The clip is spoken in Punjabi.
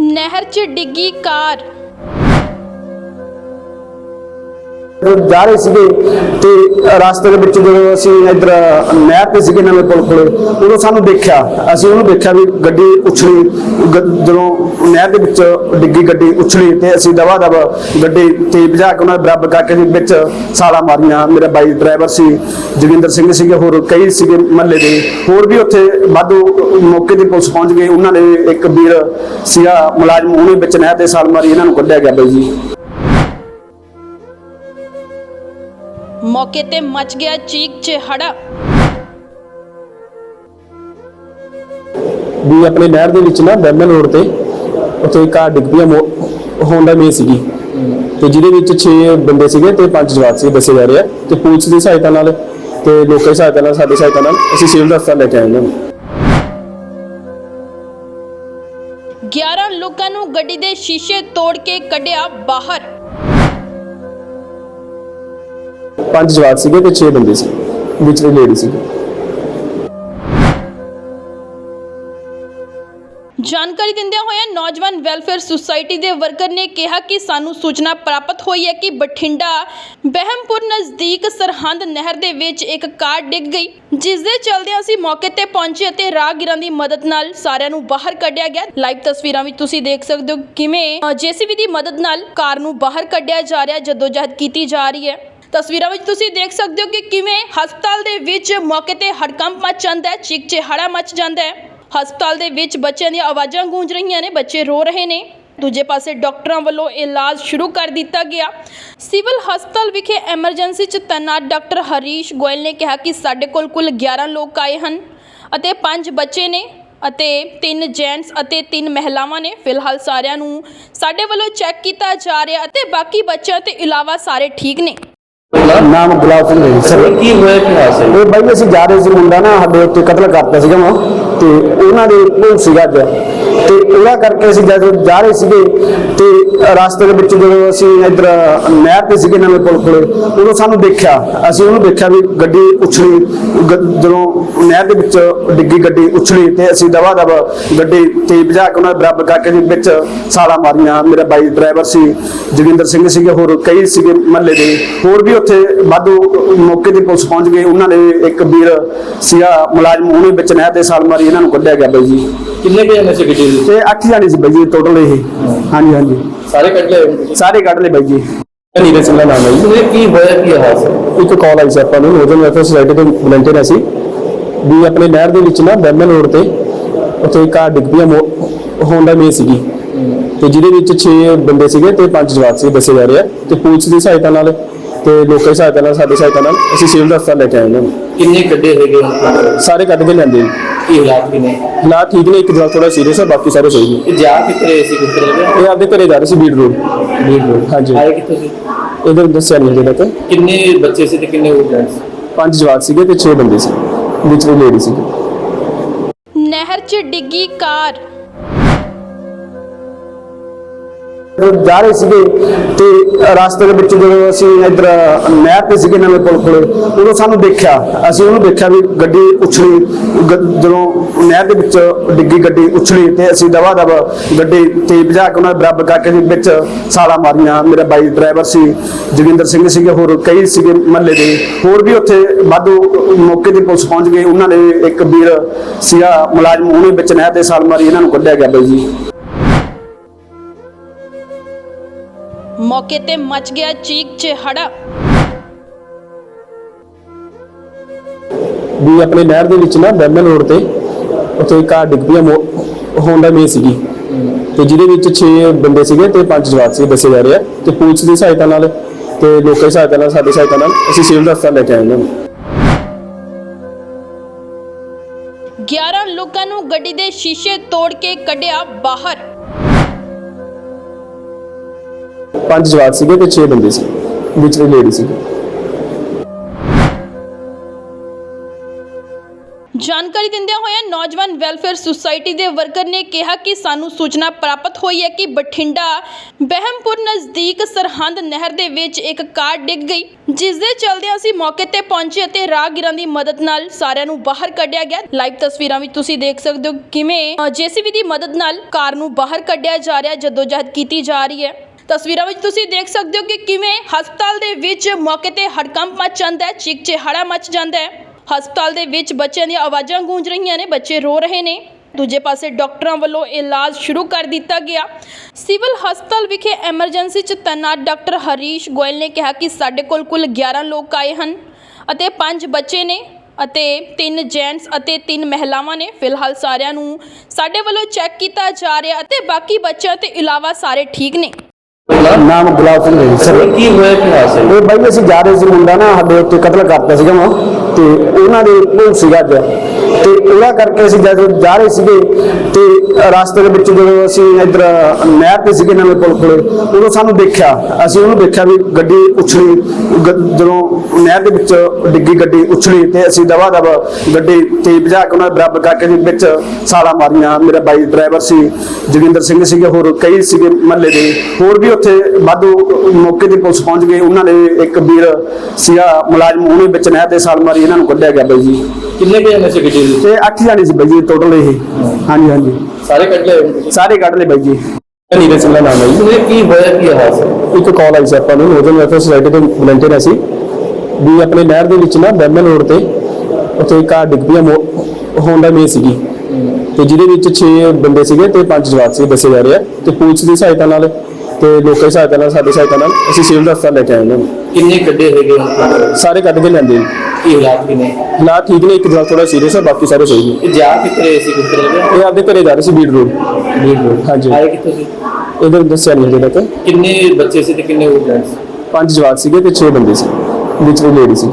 ਨਹਿਰ 'ਚ ਡਿੱਗੀ ਕਾਰ। ਜਾ ਰਹੇ ਸੀਗੇ ਤੇ ਰਸਤੇ ਦੇ ਵਿੱਚ ਜਦੋਂ ਅਸੀਂ ਇੱਧਰ ਨਹਿਰ ਤੇ ਸੀਗੇ ਨਵੇਂ ਪੁਲ ਕੋਲੇ, ਉਦੋਂ ਸਾਨੂੰ ਦੇਖਿਆ, ਅਸੀਂ ਉਹਨੂੰ ਦੇਖਿਆ ਵੀ ਗੱਡੀ ਉਛਲੀ ਜਦੋਂ ਨਹਿਰ ਦੇ ਵਿੱਚ ਡਿੱਗੀ ਗੱਡੀ ਉਛਲੀ ਤੇ ਅਸੀਂ ਦਵਾ ਦਵ ਗੱਡੀ ਤੇ ਭਜਾ ਕੇ ਉਹਨਾਂ ਦੇ ਬਰਾਬਰ ਕਰਕੇ ਅਸੀਂ ਵਿੱਚ ਸਾਲਾ ਮਾਰੀਆਂ। ਮੇਰਾ ਬਾਈ ਡਰਾਈਵਰ ਸੀ, ਜੋਗਿੰਦਰ ਸਿੰਘ ਸੀਗੇ, ਹੋਰ ਕਈ ਸੀਗੇ ਮਹੱਲੇ ਦੇ। ਹੋਰ ਵੀ ਉੱਥੇ ਵਾਧੂ ਮੌਕੇ ਤੇ ਪੁਲਿਸ ਪਹੁੰਚ ਗਈ। ਉਹਨਾਂ ਨੇ ਇੱਕ ਵੀਰ ਸੀਗਾ ਮੁਲਾਜ਼ਮ, ਉਹਨੇ ਵਿੱਚ ਨਹਿਰ ਦੇ ਸਾਲ ਮਾਰੀ, ਇਹਨਾਂ ਨੂੰ ਕੱਢਿਆ ਗਿਆ ਬਾਈ ਜੀ। ਮੌਕੇ ਤੇ ਮਚ ਗਿਆ ਚੀਕ ਚਿਹੜਾ। ਵੀ ਆਪਣੇ ਨਹਿਰ ਦੇ ਵਿੱਚ ਨਾ ਬੈਮਨ ਰੋਡ ਤੇ ਉੱਥੇ ਇੱਕ ਕਾਰ ਡਿੱਗ ਪਈ ਹੋਂਡਾ ਮੇ ਸੀਗੀ। ਤੇ ਜਿਹਦੇ ਵਿੱਚ 6 ਬੰਦੇ ਸੀਗੇ ਤੇ 5 ਜਵਾਕ ਸੀ ਦੱਸੇ ਜਾ ਰਹੇ ਆ। ਤੇ ਪੁਲਿਸ ਦੀ ਸਹਾਇਤਾ ਨਾਲ ਤੇ ਲੋਕਾਂ ਦੀ ਸਹਾਇਤਾ ਨਾਲ ਸਾਡੀ ਸਹਾਇਤਾ ਨਾਲ ਅਸੀਂ ਸਿਵਲ ਹਸਪਤਾਲ ਲੈ ਕੇ ਆਏ ਉਹਨਾਂ ਨੂੰ। 11 ਲੋਕਾਂ ਨੂੰ ਗੱਡੀ ਦੇ ਸ਼ੀਸ਼ੇ ਤੋੜ ਕੇ ਕੱਢਿਆ ਬਾਹਰ। ਪੰਜ ਜਵਾਕ ਸੀਗੇ ਤੇ 6 ਬੰਦੇ ਸੀ ਵਿੱਚ ਲੇਡੀ ਸੀ ਜਾਣਕਾਰੀ ਦਿੰਦਿਆਂ ਹੋਇਆਂ ਨੌਜਵਾਨ ਵੈਲਫੇਅਰ ਸੁਸਾਇਟੀ ਦੇ ਵਰਕਰ ਨੇ ਕਿਹਾ ਕਿ ਸਾਨੂੰ ਸੂਚਨਾ ਪ੍ਰਾਪਤ ਹੋਈ ਹੈ ਕਿ ਬਠਿੰਡਾ ਬਹਿਮਪੁਰ ਨਜ਼ਦੀਕ ਸਰਹੰਦ ਨਹਿਰ ਦੇ ਵਿੱਚ ਇੱਕ ਕਾਰ ਡਿੱਗ ਗਈ, ਜਿਸ ਦੇ ਚਲਦਿਆਂ ਅਸੀਂ ਮੌਕੇ ਤੇ ਪਹੁੰਚੇ ਅਤੇ ਰਾਹਗੀਰਾਂ ਦੀ ਮਦਦ ਨਾਲ ਸਾਰਿਆਂ ਨੂੰ ਬਾਹਰ ਕੱਢਿਆ ਗਿਆ। ਲਾਈਵ ਤਸਵੀਰਾਂ ਵਿੱਚ ਤੁਸੀਂ ਦੇਖ ਸਕਦੇ ਹੋ, ਕਿਵੇਂ ਜੀਸੀਬੀ ਦੀ ਮਦਦ ਨਾਲ ਕਾਰ ਨੂੰ ਬਾਹਰ ਕੱਢਿਆ ਜਾ ਰਿਹਾ ਜਦੋਂ ਜਹਦ ਕੀਤੀ ਜਾ ਰਹੀ ਹੈ। ਤਸਵੀਰਾਂ ਵਿੱਚ ਤੁਸੀਂ ਦੇਖ ਸਕਦੇ ਹੋ ਕਿ ਕਿਵੇਂ ਹਸਪਤਾਲ ਦੇ ਵਿੱਚ ਮੌਕੇ ਤੇ ਹੜਕੰਪ ਮਚ ਜਾਂਦਾ ਹੈ, ਚੀਕ ਚਿਹਾੜਾ ਮਚ ਜਾਂਦਾ ਹੈ। ਹਸਪਤਾਲ ਦੇ ਵਿੱਚ ਬੱਚਿਆਂ ਦੀਆਂ ਆਵਾਜ਼ਾਂ ਗੂੰਜ ਰਹੀਆਂ ਨੇ, ਬੱਚੇ ਰੋ ਰਹੇ ਨੇ। ਦੂਜੇ ਪਾਸੇ ਡਾਕਟਰਾਂ ਵੱਲੋਂ ਇਲਾਜ ਸ਼ੁਰੂ ਕਰ ਦਿੱਤਾ ਗਿਆ। ਸਿਵਲ ਹਸਪਤਾਲ ਵਿਖੇ ਐਮਰਜੈਂਸੀ 'ਚ ਤੈਨਾਤ ਡਾਕਟਰ ਹਰੀਸ਼ ਗੋਇਲ ਨੇ ਕਿਹਾ ਕਿ ਸਾਡੇ ਕੋਲ ਕੁੱਲ 11 ਲੋਕ ਆਏ ਹਨ ਅਤੇ 5 ਬੱਚੇ ਨੇ ਅਤੇ ਤਿੰਨ ਜੈਂਟਸ ਅਤੇ ਤਿੰਨ ਮਹਿਲਾਵਾਂ ਨੇ। ਫਿਲਹਾਲ ਸਾਰਿਆਂ ਨੂੰ ਸਾਡੇ ਵੱਲੋਂ ਚੈੱਕ ਕੀਤਾ ਜਾ ਰਿਹਾ ਅਤੇ ਬਾਕੀ ਬੱਚਿਆਂ ਤੋਂ ਇਲਾਵਾ ਸਾਰੇ ਠੀਕ ਨੇ। ਨਾਮ ਗੁਲਾਬ ਸਿੰਘ ਹੈ ਸਰ। ਕੀ ਹੋਇਆ ਕੀ ਹਾਦਸਾ ਇਹ ਬਾਈ ਅਸੀਂ ਜਾ ਰਹੇ ਸੀ ਮੁੰਡਾ ਨਾ ਸਾਡੇ ਉੱਤੇ ਕਤਲ ਕਰਤਾ ਸੀਗਾ ਵਾ ਤੇ ਉਹਨਾਂ ਦੇ ਭੋਗ ਸੀਗਾ ਅੱਜ। ਤੇ ਉਹਦਾ ਕਰਕੇ ਅਸੀਂ ਜਦੋਂ ਜਾ ਰਹੇ ਸੀਗੇ ਤੇ ਰਸਤੇ ਦੇ ਵਿੱਚ ਜਦੋਂ ਅਸੀਂ ਇੱਧਰ ਨਹਿਰ ਤੇ ਸੀਗੇ ਨਵੇਂ ਪੁਲ ਕੋਲੇ, ਉਦੋਂ ਸਾਨੂੰ ਦੇਖਿਆ, ਅਸੀਂ ਉਹਨੂੰ ਦੇਖਿਆ ਵੀ ਗੱਡੀ ਉਛਲੀ ਜਦੋਂ ਨਹਿਰ ਦੇ ਵਿੱਚ ਡਿੱਗੀ ਗੱਡੀ ਉਛਲੀ ਤੇ ਅਸੀਂ ਦਵਾ ਦਵਾ ਗੱਡੀ ਤੇ ਭਜਾ ਕੇ ਉਹਨਾਂ ਦੇ ਬਰਾਬਰ ਕਰਕੇ ਅਸੀਂ ਵਿੱਚ ਸਾਲਾ ਮਾਰੀਆਂ। ਮੇਰਾ ਬਾਈ ਡਰਾਈਵਰ ਸੀ, ਜੋਗਿੰਦਰ ਸਿੰਘ ਸੀਗੇ, ਹੋਰ ਕਈ ਸੀਗੇ ਮਹੱਲੇ ਦੇ। ਹੋਰ ਵੀ ਉੱਥੇ ਵਾਧੂ ਮੌਕੇ ਤੇ ਪੁਲਿਸ ਪਹੁੰਚ ਗਈ ਉਹਨਾਂ ਨੇ ਇੱਕ ਵੀਰ ਸੀਗਾ, ਮੁਲਾਜ਼ਮ, ਉਹਨੇ ਵਿੱਚ ਨਹਿਰ ਤੇ ਸਾਲ ਮਾਰੀ, ਇਹਨਾਂ ਨੂੰ ਕੱਢਿਆ ਗਿਆ ਬਾਈ ਜੀ। ਕਿੰਨੇ ਕੁ ਜਣੇ ਸੀ ਗੱਡੀ ਦੇ ਤੇ ਅੱਠ ਜਾਣੇ ਸੀ ਬਾਈ ਜੀ ਟੋਟਲ ਇਹ। ਹਾਂਜੀ ਹਾਂਜੀ। ਸਾਰੇ ਕੱਢ ਲਏ? ਸਾਰੇ ਕੱਢ ਲਏ ਬਾਈ ਜੀ। ਨੀਰਜ ਸਿੰਘ ਦਾ ਨਾਮ ਹੈ ਜੀ। ਕੀ ਹੋਇਆ ਕੀ ਹਾਦਸਾ ਇੱਕ ਕਾਲ ਆਈ ਸੀ ਆਪਾਂ ਨੂੰ ਨੋਰਦਰਨ ਵੈਲਫੇਅਰ ਸੁਸਾਇਟੀ ਦੇ ਵਲੰਟੀਅਰ ਅਸੀਂ ਵੀ ਆਪਣੇ ਨਹਿਰ ਦੇ ਵਿੱਚ ਨਾ ਬੈਮਨ ਰੋਡ ਤੇ ਉੱਥੇ ਇੱਕ ਕਾਰ ਡਿੱਗ ਪਈ ਹੋਂਡਾ ਮੇ ਸੀਗੀ। ਤੇ ਜਿਹਦੇ ਵਿੱਚ 6 ਬੰਦੇ ਸੀਗੇ ਤੇ 5 ਜਵਾਕ ਸੀ ਦੱਸੇ ਜਾ ਰਹੇ। ਆ ਤੇ ਪੁਲਿਸ ਦੀ ਸਹਾਇਤਾ ਨਾਲ ਤੇ ਲੋਕਾਂ ਦੀ ਸਹਾਇਤਾ ਨਾਲ ਸਾਡੀ ਸਹਾਇਤਾ ਨਾਲ ਅਸੀਂ ਸਿਵਲ ਹਸਪਤਾਲ ਲੈ ਕੇ ਆਏ ਉਹਨਾਂ ਨੂੰ। ਕਿੰਨੇ ਗੱਡੇ ਹੈਗੇ? ਹੁਣ? ਸਾਰੇ ਕੱਢ ਕੇ ਲੈਂਦੇ ਜੀ ਕੀ ਹਾਲਾਤ ਕੀ ਨੇ ਹਾਲਾਤ ਠੀਕ ਨੇ ਇੱਕ ਜਵਾਕ ਥੋੜਾ ਸੀਰੀਅਸ ਹੈ ਬਾਕੀ ਸਾਰੇ ਸਹੀ ਨੇ। ਇਹ ਜਾ ਕਿੱਥੇ ਸੀ ਕਿੱਥੇ ਰਹੇ ਇਹ ਆਪਦੇ ਘਰੇ ਜਾ ਰਹੇ ਸੀ ਬੀੜ ਰੋਡ। ਹਾਂਜੀ। ਆਏ ਕਿੱਥੋਂ ਸੀ? ਇਹਦੇ ਦੱਸਿਆ ਨਹੀਂ ਜਿਹੜਾ ਤੇ ਕਿੰਨੇ ਬੱਚੇ ਸੀ ਤੇ ਕਿੰਨੇ ਉਹ ਜੈਂਟਸ ਪੰਜ ਜਵਾਕ ਸੀਗੇ ਤੇ 6 ਬੰਦੇ ਸੀ। ਵਿੱਚ ਵੀ ਲੇਡੀ ਸੀ ਨਹਿਰ 'ਚ ਡਿੱਗੀ ਕਾਰ। ਜਾ ਰਹੇ ਸੀਗੇ ਤੇ ਰਸਤੇ ਦੇ ਵਿੱਚ ਜਦੋਂ ਅਸੀਂ ਇੱਧਰ ਨਹਿਰ ਤੇ ਸੀਗੇ ਨਵੇਂ ਪੁਲ ਕੋਲੇ ਉਦੋਂ ਸਾਨੂੰ ਦੇਖਿਆ, ਅਸੀਂ ਉਹਨੂੰ ਦੇਖਿਆ ਵੀ ਗੱਡੀ ਉਛਲੀ ਜਦੋਂ ਨਹਿਰ ਦੇ ਵਿੱਚ ਡਿੱਗੀ ਗੱਡੀ ਉਛਲੀ ਤੇ ਅਸੀਂ ਦਵਾ ਦਵ ਗੱਡੀ ਤੇ ਭਜਾ ਕੇ ਉਹਨਾਂ ਦੇ ਬਰਾਬਰ ਕਰਕੇ ਅਸੀਂ ਵਿੱਚ ਸਾਲਾ ਮਾਰੀਆਂ। ਮੇਰਾ ਬਾਈ ਡਰਾਈਵਰ ਸੀ, ਜੋਗਿੰਦਰ ਸਿੰਘ ਸੀਗੇ, ਹੋਰ ਕਈ ਸੀਗੇ ਮਹੱਲੇ ਦੇ। ਹੋਰ ਵੀ ਉੱਥੇ ਵਾਧੂ ਮੌਕੇ ਤੇ ਪੁਲਿਸ ਪਹੁੰਚ ਗਈ। ਉਹਨਾਂ ਨੇ ਇੱਕ ਵੀਰ ਸੀਗਾ, ਮੁਲਾਜ਼ਮ, ਉਹਨੇ ਵਿੱਚ ਨਹਿਰ ਤੇ ਸਾਲ ਮਾਰੀ, ਇਹਨਾਂ ਨੂੰ ਕੱਢਿਆ ਗਿਆ ਬਾਈ ਜੀ। ਮੌਕੇ ਤੇ ਮਚ ਗਿਆ ਚੀਕ ਚਿਹੜਾ। ਵੀ ਆਪਣੇ ਨਹਿਰ ਦੇ ਵਿੱਚ ਨਾ ਬੈਮਨ ਰੋਡ ਤੇ ਉੱਥੇ ਇੱਕ ਕਾਰ ਡਿੱਗ ਪਈ ਹੋਂਡਾ ਮੇ ਸੀਗੀ। ਤੇ ਜਿਹਦੇ ਵਿੱਚ 6 ਬੰਦੇ ਸੀਗੇ ਤੇ 5 ਜਵਾਕ ਸੀ ਦੱਸੇ ਜਾ ਰਹੇ ਆ। ਤੇ ਪੁਲਿਸ ਦੀ ਸਹਾਇਤਾ ਨਾਲ ਤੇ ਲੋਕਾਂ ਦੀ ਸਹਾਇਤਾ ਨਾਲ ਸਾਡੀ ਸਹਾਇਤਾ ਨਾਲ ਅਸੀਂ ਸਿਵਲ ਹਸਪਤਾਲ ਲੈ ਕੇ ਆਏ ਉਹਨਾਂ ਨੂੰ 11 ਲੋਕਾਂ ਨੂੰ ਗੱਡੀ ਦੇ ਸ਼ੀਸ਼ੇ ਤੋੜ ਕੇ ਕੱਢਿਆ ਬਾਹਰ। ਪੰਜ ਜਵਾਕ ਸੀਗੇ ਤੇ 6 ਬੰਦੇ ਸੀ ਵਿੱਚ ਲੇਡੀ ਸੀ ਜਾਣਕਾਰੀ ਦਿੰਦਿਆਂ ਹੋਇਆਂ ਨੌਜਵਾਨ ਵੈਲਫੇਅਰ ਸੁਸਾਇਟੀ ਦੇ ਵਰਕਰ ਨੇ ਕਿਹਾ ਕਿ ਸਾਨੂੰ ਸੂਚਨਾ ਪ੍ਰਾਪਤ ਹੋਈ ਹੈ ਕਿ ਬਠਿੰਡਾ ਬਹਿਮਪੁਰ ਨਜ਼ਦੀਕ ਸਰਹੰਦ ਨਹਿਰ ਦੇ ਵਿੱਚ ਇੱਕ ਕਾਰ ਡਿੱਗ ਗਈ ਜਿਸ ਦੇ ਚਲਦਿਆਂ ਅਸੀਂ ਮੌਕੇ ਤੇ ਪਹੁੰਚੇ ਅਤੇ ਰਾਹਗੀਰਾਂ ਦੀ ਮਦਦ ਨਾਲ ਸਾਰਿਆਂ ਨੂੰ ਬਾਹਰ ਕੱਢਿਆ ਗਿਆ। ਲਾਈਵ ਤਸਵੀਰਾਂ ਵਿੱਚ ਤੁਸੀਂ ਦੇਖ ਸਕਦੇ ਹੋ, ਕਿਵੇਂ ਜੀਸੀਬੀ ਦੀ ਮਦਦ ਨਾਲ ਕਾਰ ਨੂੰ ਬਾਹਰ ਕੱਢਿਆ ਜਾ ਰਿਹਾ ਜਦੋਂ ਜਹਦ ਕੀਤੀ ਜਾ ਰਹੀ ਹੈ। ਤਸਵੀਰਾਂ ਵਿੱਚ ਤੁਸੀਂ ਦੇਖ ਸਕਦੇ ਹੋ ਕਿ ਕਿਵੇਂ ਹਸਪਤਾਲ ਦੇ ਵਿੱਚ ਮੌਕੇ ਤੇ ਹੜਕੰਪ ਮਚ ਜਾਂਦਾ ਹੈ, ਚੀਕ ਚਿਹਾੜਾ ਮਚ ਜਾਂਦਾ ਹੈ। ਹਸਪਤਾਲ ਦੇ ਵਿੱਚ ਬੱਚਿਆਂ ਦੀਆਂ ਆਵਾਜ਼ਾਂ ਗੂੰਜ ਰਹੀਆਂ ਨੇ, ਬੱਚੇ ਰੋ ਰਹੇ ਨੇ। ਦੂਜੇ ਪਾਸੇ ਡਾਕਟਰਾਂ ਵੱਲੋਂ ਇਲਾਜ ਸ਼ੁਰੂ ਕਰ ਦਿੱਤਾ ਗਿਆ। ਸਿਵਲ ਹਸਪਤਾਲ ਵਿਖੇ ਐਮਰਜੈਂਸੀ 'ਚ ਤੈਨਾਤ ਡਾਕਟਰ ਹਰੀਸ਼ ਗੋਇਲ ਨੇ ਕਿਹਾ ਕਿ ਸਾਡੇ ਕੋਲ ਕੁੱਲ 11 ਲੋਕ ਆਏ ਹਨ ਅਤੇ 5 ਬੱਚੇ ਨੇ ਅਤੇ 3 ਜੈਂਟਸ ਅਤੇ 3 ਮਹਿਲਾਵਾਂ ਨੇ। ਫਿਲਹਾਲ ਸਾਰਿਆਂ ਨੂੰ ਸਾਡੇ ਵੱਲੋਂ ਚੈੱਕ ਕੀਤਾ ਜਾ ਰਿਹਾ ਅਤੇ ਬਾਕੀ ਬੱਚਿਆਂ ਤੋਂ ਇਲਾਵਾ ਸਾਰੇ ਠੀਕ ਨੇ। ਨਾਮ ਗੁਲਾਬ ਸਿੰਘ ਹੈ ਸਰ ਕੀ ਹੋਇਆ ਕੀ ਹਾਦਸਾ ਇਹ ਬਾਈ ਅਸੀਂ ਜਾ ਰਹੇ ਸੀ ਮੁੰਡਾ ਨਾ ਸਾਡੇ ਉੱਤੇ ਕਤਲ ਕਰਤਾ ਸੀਗਾ ਵਾ ਤੇ ਉਹਨਾਂ ਦੇ ਭੋਗ ਸੀਗਾ ਅੱਜ। ਤੇ ਉਹਨਾਂ ਕਰਕੇ ਅਸੀਂ ਜਦ ਜਾ ਰਹੇ ਸੀਗੇ ਤੇ ਰਸਤੇ ਦੇ ਵਿੱਚ ਜਦੋਂ ਅਸੀਂ ਇੱਧਰ ਨਹਿਰ ਤੇ ਸੀਗੇ ਨਵੇਂ ਪੁਲ ਕੋਲੇ, ਉਦੋਂ ਸਾਨੂੰ ਦੇਖਿਆ, ਅਸੀਂ ਉਹਨੂੰ ਦੇਖਿਆ ਵੀ ਗੱਡੀ ਉਛਲੀ ਜਦੋਂ ਨਹਿਰ ਦੇ ਵਿੱਚ ਡਿੱਗੀ ਗੱਡੀ ਉਛਲੀ ਤੇ ਅਸੀਂ ਦਵਾ ਦਵਾ ਗੱਡੀ ਤੇ ਭਜਾ ਕੇ ਉਹਨਾਂ ਦੇ ਬਰਾਬਰ ਕਰਕੇ ਜੀ ਵਿੱਚ ਸਾਲਾ ਮਾਰੀਆਂ। ਮੇਰਾ ਬਾਈ ਡਰਾਈਵਰ ਸੀ, ਜੋਗਿੰਦਰ ਸਿੰਘ ਸੀਗੇ, ਹੋਰ ਕਈ ਸੀਗੇ ਮਹੱਲੇ ਦੇ। ਹੋਰ ਵੀ ਉੱਥੇ ਵਾਧੂ ਮੌਕੇ ਤੇ ਪੁਲਿਸ ਪਹੁੰਚ ਗਈ। ਉਹਨਾਂ ਨੇ ਇੱਕ ਵੀਰ ਸੀਗਾ ਮੁਲਾਜ਼ਮ, ਉਹਨੇ ਵਿੱਚ ਨਹਿਰ ਦੇ ਸਾਲ ਮਾਰੀ, ਇਹਨਾਂ ਨੂੰ ਕੱਢਿਆ ਗਿਆ ਬਾਈ ਜੀ। ਕਿੰਨੇ ਕੁ ਜਣੇ ਸੀ ਗੱਡੀ ਦੇ ਤੇ ਜਾਣੇ ਸੀ ਬਾਈ ਜੀ ਟੋਟਲ ਇਹ। ਹਾਂਜੀ ਹਾਂਜੀ। ਸਾਰੇ ਕੱਢ ਲਏ? ਸਾਰੇ ਕੱਢ ਲਏ ਬਾਈ ਜੀ। ਨੀਰਜ ਸਿੰਘ ਦਾ ਨਾਮ ਹੈ ਜੀ ਇਹ ਕੀ ਹੋਇਆ ਕੀ ਹਾਦਸਾ ਇੱਕ ਕਾਲ ਆਈ ਸੀ ਆਪਾਂ ਨੂੰ ਨੋਰਦਰਨ ਵੈਲਫੇਅਰ ਸੁਸਾਇਟੀ ਤੋਂ ਵਲੰਟੀਅਰ ਅਸੀਂ ਵੀ ਆਪਣੇ ਨਹਿਰ ਦੇ ਵਿੱਚ ਨਾ ਬੈਮਨ ਰੋਡ ਤੇ ਉੱਥੇ ਇੱਕ ਕਾਰ ਡਿੱਗ ਪਈ ਹੋਂਡਾ ਮੇ ਸੀਗੀ। ਤੇ ਜਿਹਦੇ ਵਿੱਚ 6 ਬੰਦੇ ਸੀਗੇ ਤੇ 5 ਜਵਾਕ ਸੀ ਦੱਸੇ ਜਾ ਰਹੇ ਆ। ਤੇ ਪੁਲਿਸ ਦੀ ਸਹਾਇਤਾ ਨਾਲ ਤੇ ਲੋਕਾਂ ਦੀ ਸਹਾਇਤਾ ਨਾਲ ਸਾਡੀ ਸਹਾਇਤਾ ਨਾਲ ਅਸੀਂ ਸਿਵਲ ਹਸਪਤਾਲ ਲੈ ਕੇ ਆਏ ਉਹਨਾਂ ਨੂੰ। ਕਿੰਨੇ ਗੱਡੇ ਹੈਗੇ? ਸਾਰੇ ਕੱਢ ਕੇ ਲੈਂਦੇ ਜੀ ਕੀ ਹਾਲਾਤ ਕੀ ਨੇ ਹਾਲਾਤ ਠੀਕ ਨੇ ਇੱਕ ਜਵਾਕ ਥੋੜਾ ਸੀਰੀਅਸ ਹੈ ਬਾਕੀ ਸਾਰੇ ਸਹੀ ਨੇ। ਜਾ ਕਿੱਥੇ ਰਹੇ ਸੀ ਕਿੱਥੇ ਲੱਗੇ ਇਹ ਆਪਦੇ ਘਰੇ ਜਾ ਰਹੇ ਸੀ ਬੀੜ ਰੋਡ। ਹਾਂਜੀ। ਆਏ ਕਿੱਥੋਂ ਸੀ? ਇਹਦੇ ਦੱਸਿਆ ਨਹੀਂ ਅਜੇ ਤੱਕ। ਕਿੰਨੇ ਬੱਚੇ ਸੀ ਤੇ ਕਿੰਨੇ ਉਹ ਜੈਂਟਸ ਪੰਜ ਜਵਾਕ ਸੀਗੇ ਤੇ 6 ਬੰਦੇ ਸੀ ਵਿੱਚ ਵੀ ਲੇਡੀ ਸੀ।